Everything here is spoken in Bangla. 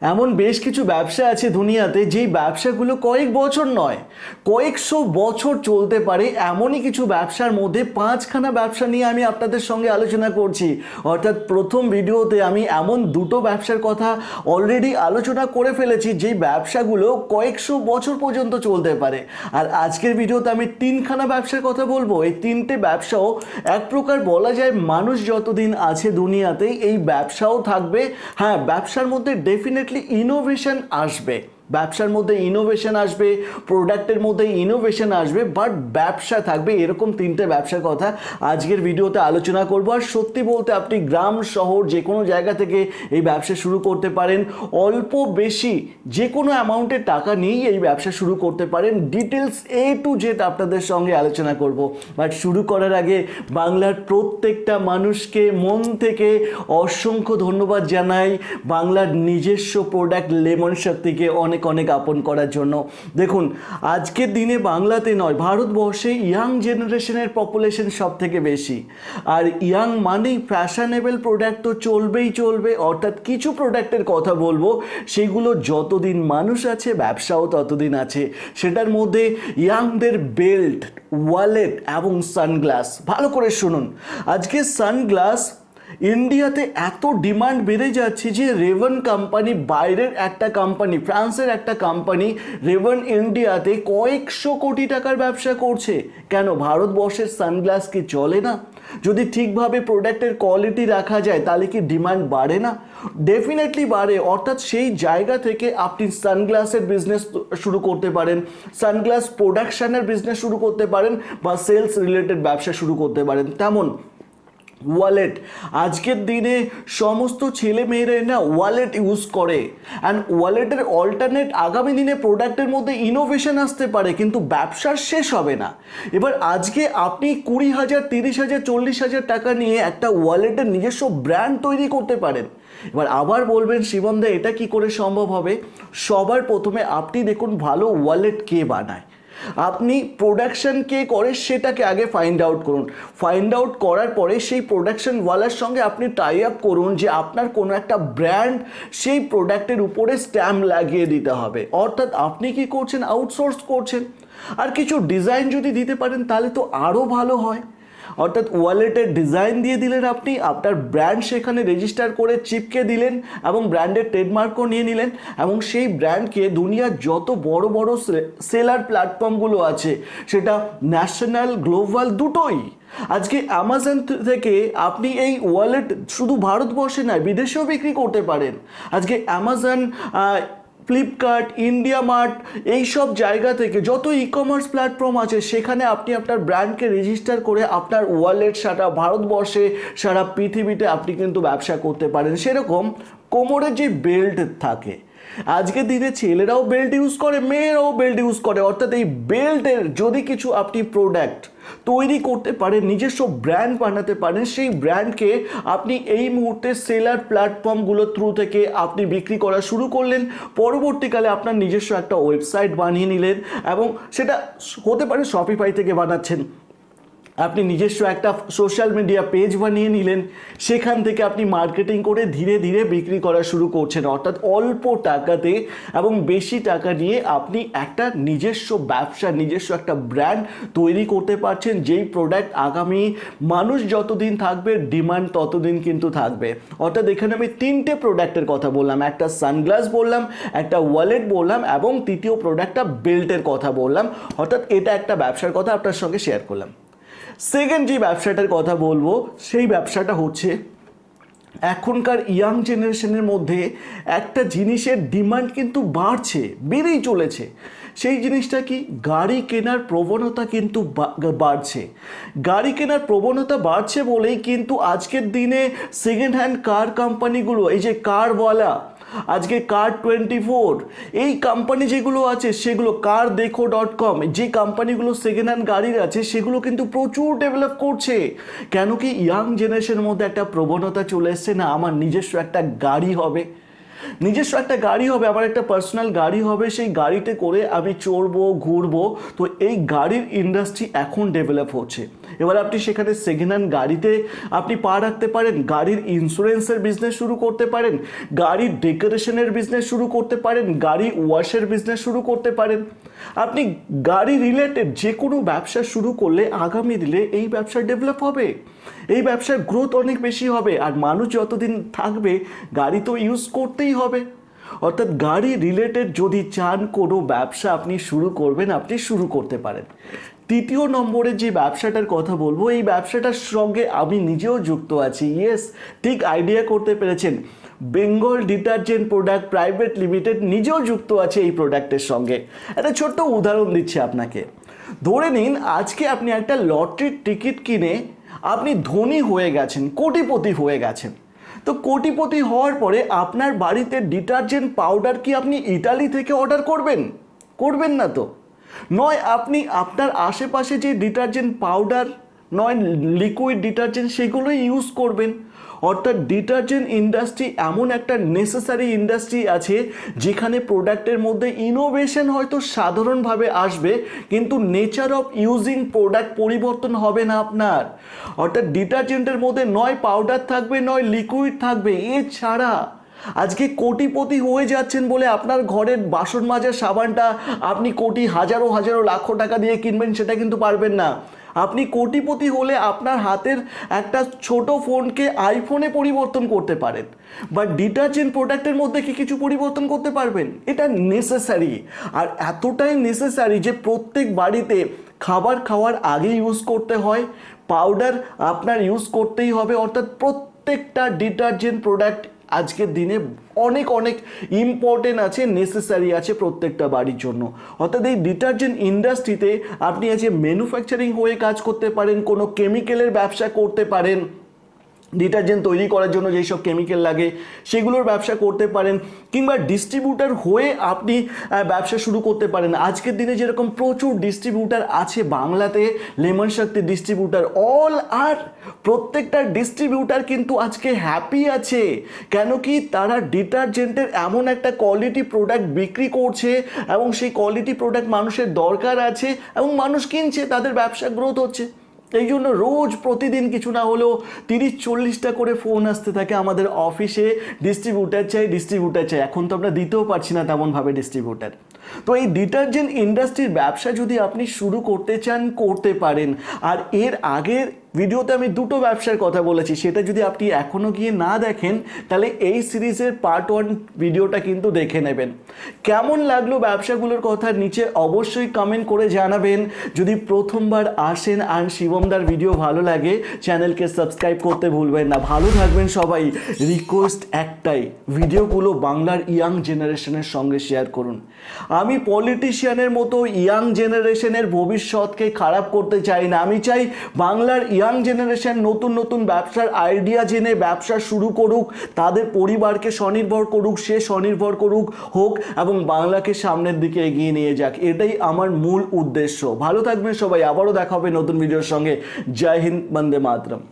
এমন বেশ কিছু ব্যবসা আছে দুনিয়াতে যেই ব্যবসাগুলো কয়েক বছর নয়, কয়েকশো বছর চলতে পারে এমনই কিছু ব্যবসার মধ্যে পাঁচখানা ব্যবসা নিয়ে আমি আপনাদের সঙ্গে আলোচনা করছি। অর্থাৎ প্রথম ভিডিওতে আমি এমন দুটো ব্যবসার কথা অলরেডি আলোচনা করে ফেলেছি যেই ব্যবসাগুলো কয়েকশো বছর পর্যন্ত চলতে পারে। আর আজকের ভিডিওতে আমি তিনখানা ব্যবসার কথা বলব। এই তিনটে ব্যবসাও এক প্রকার বলা যায় মানুষ যতদিন আছে দুনিয়াতে এই ব্যবসাও থাকবে। হ্যাঁ ব্যবসার মধ্যে ডেফিনেটলি ইনোভেশন আসবে। ব্যবসার মধ্যে ইনোভেশন আসবে প্রোডাক্টের মধ্যে ইনোভেশন আসবে বাট ব্যবসা থাকবে, এরকম তিনটে ব্যবসার কথা আজকের ভিডিওতে আলোচনা করব। আর সত্যি বলতে আপনি গ্রাম, শহর যে কোনো জায়গা থেকে এই ব্যবসা শুরু করতে পারেন। অল্প বেশি যে কোনো অ্যামাউন্টের টাকা নিয়েই এই ব্যবসা শুরু করতে পারেন। ডিটেলস এ টু জেড আপনাদের সঙ্গে আলোচনা করব। বাট শুরু করার আগে বাংলার প্রত্যেকটা মানুষকে মন থেকে অসংখ্য ধন্যবাদ জানাই। বাংলার নিজস্ব প্রোডাক্ট লেমন শক্তিকে অনেক অনেক অনেক আপন করার জন্য। দেখুন, আজকের দিনে বাংলাতে নয়, ভারতবর্ষে ইয়াং জেনারেশনের পপুলেশন সব থেকে বেশি। আর ইয়াং মানেই ফ্যাশনেবল প্রোডাক্ট তো চলবেই চলবে, অর্থাৎ কিছু প্রোডাক্টের কথা বলব, সেগুলো যতদিন মানুষ আছে, ব্যবসাও ততদিন আছে। সেটার মধ্যে ইয়াংদের বেল্ট ওয়ালেট এবং সানগ্লাস ভালো করে শুনুন। আজকে সানগ্লাস ইন্ডিয়াতে এত ডিমান্ড বেড়ে যাচ্ছে যে রেভন কোম্পানি বাইরের একটা কোম্পানি ফ্রান্সের একটা কোম্পানি রেভন ইন্ডিয়াতে কয়েকশো কোটি টাকার ব্যবসা করছে। কেন? ভারতবর্ষের সানগ্লাস কি চলে না? যদি ঠিকভাবে প্রোডাক্টের কোয়ালিটি রাখা যায়, তাহলে কি ডিমান্ড বাড়ে না? ডেফিনেটলি বাড়ে, অর্থাৎ সেই জায়গা থেকে আপনি সানগ্লাসের বিজনেস শুরু করতে পারেন সানগ্লাস প্রোডাকশানের বিজনেস শুরু করতে পারেন বা সেলস রিলেটেড ব্যবসা শুরু করতে পারেন। তেমন ওয়ালেট আজকের দিনে সমস্ত ছেলে মেয়েরা না ওয়ালেট ইউজ করে। অ্যান্ড ওয়ালেটের অল্টারনেট আগামী দিনে প্রোডাক্টের মধ্যে ইনোভেশন আসতে পারে, কিন্তু ব্যবসার শেষ হবে না। এবার আজকে আপনি কুড়ি হাজার, তিরিশ হাজার, চল্লিশ হাজার টাকা নিয়ে একটা ওয়ালেটের নিজস্ব ব্র্যান্ড তৈরি করতে পারেন। এবার আবার বলবেন শিবমদা এটা কি করে সম্ভব হবে? সবার প্রথমে আপনি দেখুন ভালো ওয়ালেট কে বানায়। আপনি প্রোডাকশন কে করে সেটাকে আগে ফাইন্ড আউট করুন। ফাইন্ড আউট করার পরে সেই প্রোডাকশনওয়ালার সঙ্গে আপনি টাই আপ করুন যে আপনার কোনো একটা ব্র্যান্ড সেই প্রোডাক্টের উপরে স্ট্যাম্প লাগিয়ে দিতে হবে। অর্থাৎ আপনি কি করছেন? আউটসোর্স করছেন। আর কিছু ডিজাইন যদি দিতে পারেন, তাহলে তো আরও ভালো হয়। অর্থাৎ ওয়ালেটের ডিজাইন দিয়ে দিলেন আপনি, আপনার ব্র্যান্ড সেখানে রেজিস্টার করে চিপকে দিলেন এবং ব্র্যান্ডের ট্রেডমার্কও নিয়ে নিলেন এবং সেই ব্র্যান্ডকে দুনিয়ার যত বড় বড় সেলার প্ল্যাটফর্মগুলো আছে, সেটা ন্যাশনাল, গ্লোবাল দুটোই। আজকে অ্যামাজন থেকে আপনি এই ওয়ালেট শুধু ভারতবর্ষে নয়, বিদেশেও বিক্রি করতে পারেন। আজকে অ্যামাজন ফ্লিপকার্ট ইন্ডিয়া মার্ট এইসব জায়গা থেকে যত ই কমার্স প্ল্যাটফর্ম আছে, সেখানে আপনি আপনার ব্র্যান্ডকে রেজিস্টার করে আপনার ওয়ালেট সারা ভারতবর্ষে, সারা পৃথিবীতে আপনি কিন্তু ব্যবসা করতে পারেন। সেরকম কোমরের যে বেল্ট থাকে। আজকের দিনে ছেলেরাও বেল্ট ইউজ করে, মেয়েরাও বেল্ট ইউজ করে। অর্থাৎ এই বেল্টের যদি কিছু আপনি প্রোডাক্ট তৈরি করতে পারেন, নিজস্ব ব্র্যান্ড বানাতে পারেন, সেই ব্র্যান্ডকে আপনি এই মুহূর্তে সেলার প্ল্যাটফর্মগুলোর থ্রু থেকে আপনি বিক্রি করা শুরু করলেন। পরবর্তীকালে আপনার নিজস্ব একটা ওয়েবসাইট বানিয়ে নিলেন এবং সেটা হতে পারে শপিফাই থেকে বানাচ্ছেন। আপনি নিজস্ব একটা সোশ্যাল মিডিয়া পেজ বানিয়ে নিলেন, সেখান থেকে আপনি মার্কেটিং করে ধীরে ধীরে বিক্রি করা শুরু করছেন। অর্থাৎ অল্প টাকাতে এবং বেশি টাকা নিয়ে আপনি একটা নিজস্ব ব্যবসা, নিজস্ব একটা ব্র্যান্ড তৈরি করতে পারছেন, যেই প্রোডাক্ট আগামী মানুষ যতদিন থাকবে ডিমান্ড ততদিন কিন্তু থাকবে। অর্থাৎ এখানে আমি তিনটে প্রোডাক্টের কথা বললাম। একটা সানগ্লাস বললাম, একটা ওয়ালেট বললাম এবং তৃতীয় প্রোডাক্টটা বেল্টের কথা বললাম। অর্থাৎ এটা একটা ব্যবসার কথা আপনার সঙ্গে শেয়ার করলাম। সেকেন্ড যে ব্যবসাটার কথা বলব, সেই ব্যবসাটা হচ্ছে এখনকার ইয়াং জেনারেশনের মধ্যে একটা জিনিসের ডিমান্ড কিন্তু বাড়ছে, বেড়েই চলেছে। সেই জিনিসটা কি? গাড়ি কেনার প্রবণতা কিন্তু বাড়ছে। গাড়ি কেনার প্রবণতা বাড়ছে বলেই কিন্তু আজকের দিনে সেকেন্ড হ্যান্ড কার কোম্পানিগুলো এই যে কারওয়ালা আজকে কার টোয়েন্টি ফোর এই কোম্পানি যেগুলো আছে, সেগুলো কার দেখো ডট কম যে কোম্পানিগুলো সেকেন্ড হ্যান্ড গাড়ির আছে, সেগুলো কিন্তু প্রচুর ডেভেলপ করছে। কেন কি ইয়াং জেনারেশনের মধ্যে একটা প্রবণতা চলে এসছে না, আমার নিজস্ব একটা গাড়ি হবে। নিজস্ব একটা গাড়ি হবে, আমার একটা পার্সোনাল গাড়ি হবে, সেই গাড়িতে করে আমি চড়বো, ঘুরবো, তো এই গাড়ির ইন্ডাস্ট্রি এখন ডেভেলপ হচ্ছে। এবার আপনি সেখানে সেকেন্ড হ্যান্ড গাড়িতে আপনি পা রাখতে পারেন, গাড়ির ইন্স্যুরেন্সের বিজনেস শুরু করতে পারেন, গাড়ির ডেকোরেশনের বিজনেস শুরু করতে পারেন গাড়ি ওয়াশের বিজনেস শুরু করতে পারেন। আপনি গাড়ি রিলেটেড যে কোনো ব্যবসা শুরু করলে আগামী দিনে এই ব্যবসা ডেভেলপ হবে। এই ব্যবসার গ্রোথ অনেক বেশি হবে আর মানুষ যতদিন থাকবে, গাড়ি তো ইউজ করতেই হবে। অর্থাৎ গাড়ি রিলেটেড যদি চান কোনো ব্যবসা আপনি শুরু করবেন, আপনি শুরু করতে পারেন। তৃতীয় নম্বরে যে ব্যবসাটার কথা বলব, এই ব্যবসাটার সঙ্গে আমি নিজেও যুক্ত আছি। ইয়েস ঠিক আইডিয়া করতে পেরেছেন। Bengal detergent product private limited নিজেও যুক্ত আছে এই প্রোডাক্টের সঙ্গে। একটা ছোট্ট উদাহরণ দিচ্ছি আপনাকে। ধরে নিন, আজকে আপনি একটা লটারির টিকিট কিনে আপনি ধনী হয়ে গেছেন, কোটিপতি হয়ে গেছেন। তো কোটিপতি হওয়ার পরে আপনার বাড়িতে ডিটারজেন্ট পাউডার কি আপনি ইটালি থেকে অর্ডার করবেন? করবেন না তো? নয়, আপনি আপনার আশেপাশে যে ডিটারজেন্ট পাউডার, নয় লিকুইড ডিটারজেন্ট সেগুলোই ইউজ করবেন। অর্থাৎ ডিটারজেন্ট ইন্ডাস্ট্রি এমন একটা নেসেসারি ইন্ডাস্ট্রি আছে, যেখানে প্রোডাক্টের মধ্যে ইনোভেশন হয়তো সাধারণভাবে আসবে, কিন্তু নেচার অফ ইউজিং প্রোডাক্ট পরিবর্তন হবে না আপনার। অর্থাৎ ডিটারজেন্টের মধ্যে নয় পাউডার থাকবে, নয় লিকুইড থাকবে, এছাড়া আজকে কোটিপতি হয়ে যাচ্ছেন বলে আপনার ঘরের বাসন মাজার সাবানটা আপনি কোটি হাজারো হাজারো লাখো টাকা দিয়ে কিনবেন সেটা কিন্তু পারবেন না। আপনি কোটিপতি হলে আপনার হাতের একটা ছোট ফোনকে আইফোনে পরিবর্তন করতে পারেন। বা ডিটারজেন্ট প্রোডাক্টের মধ্যে কি কিছু পরিবর্তন করতে পারবেন? এটা নেসেসারি আর এতটাই নেসেসারি যে প্রত্যেক বাড়িতে খাবার খাওয়ার আগে ইউজ করতে হয় পাউডার আপনার ইউজ করতেই হবে, অর্থাৎ প্রত্যেকটা ডিটারজেন্ট প্রোডাক্ট আজকের দিনে অনেক অনেক ইম্পর্টেন্ট আছে নেসেসারি আছে প্রত্যেকটা বাড়ির জন্য। অর্থাৎ এই ডিটারজেন্ট ইন্ডাস্ট্রিতে আপনি আজকে ম্যানুফ্যাকচারিং হয়ে কাজ করতে পারেন, কোনো কেমিক্যালের ব্যবসা করতে পারেন ডিটারজেন্ট তৈরি করার জন্য যেই সব কেমিক্যাল লাগে, সেগুলোর ব্যবসা করতে পারেন কিংবা ডিস্ট্রিবিউটার হয়ে আপনি ব্যবসা শুরু করতে পারেন। আজকের দিনে যেরকম প্রচুর ডিস্ট্রিবিউটার আছে বাংলাতে, লেমন শক্তি ডিস্ট্রিবিউটার অল আর প্রত্যেকটা ডিস্ট্রিবিউটার কিন্তু আজকে হ্যাপি আছে। কেন কি তারা ডিটারজেন্টের এমন একটা কোয়ালিটি প্রোডাক্ট বিক্রি করছে এবং সেই কোয়ালিটি প্রোডাক্ট মানুষের দরকার আছে এবং মানুষ কিনছে, তাদের ব্যবসা গ্রোথ হচ্ছে। এই জন্য রোজ প্রতিদিন কিছু না হলেও তিরিশ চল্লিশটা করে ফোন আসতে থাকে আমাদের অফিসে। ডিস্ট্রিবিউটার চাই ডিস্ট্রিবিউটার চাই। এখন তো আমরা দিতেও পারছি না তেমনভাবে ডিস্ট্রিবিউটার তো এই ডিটারজেন্ট ইন্ডাস্ট্রির ব্যবসা যদি আপনি শুরু করতে চান, করতে পারেন। আর এর আগের ভিডিওতে আমি দুটো ব্যবসার কথা বলেছি, সেটা যদি আপনি এখনও গিয়ে না দেখেন, তাহলে এই সিরিজের পার্ট ওয়ান ভিডিওটা কিন্তু দেখে নেবেন। কেমন লাগল ব্যবসাগুলোর কথা নিচে অবশ্যই কমেন্ট করে জানাবেন। যদি প্রথমবার আসেন আর শিবমদার ভিডিও ভালো লাগে, চ্যানেলকে সাবস্ক্রাইব করতে ভুলবেন না। ভালো থাকবেন সবাই। রিকোয়েস্ট একটাই, ভিডিওগুলো বাংলার ইয়াং জেনারেশনের সঙ্গে শেয়ার করুন। আমি পলিটিশিয়ানের মতো ইয়াং জেনারেশনের ভবিষ্যৎকে খারাপ করতে চাই না। আমি চাই বাংলার ইয়াং জেনারেশন নতুন নতুন ব্যবসার আইডিয়া জেনে ব্যবসা শুরু করুক, তাদের পরিবারকে স্বনির্ভর করুক, সে স্বনির্ভর করুক, হোক এবং বাংলাকে সামনের দিকে এগিয়ে নিয়ে যাক। এটাই আমার মূল উদ্দেশ্য। ভালো থাকবেন সবাই। আবারও দেখা হবে নতুন ভিডিওর সঙ্গে। জয় হিন্দ, বন্দে মাতরম।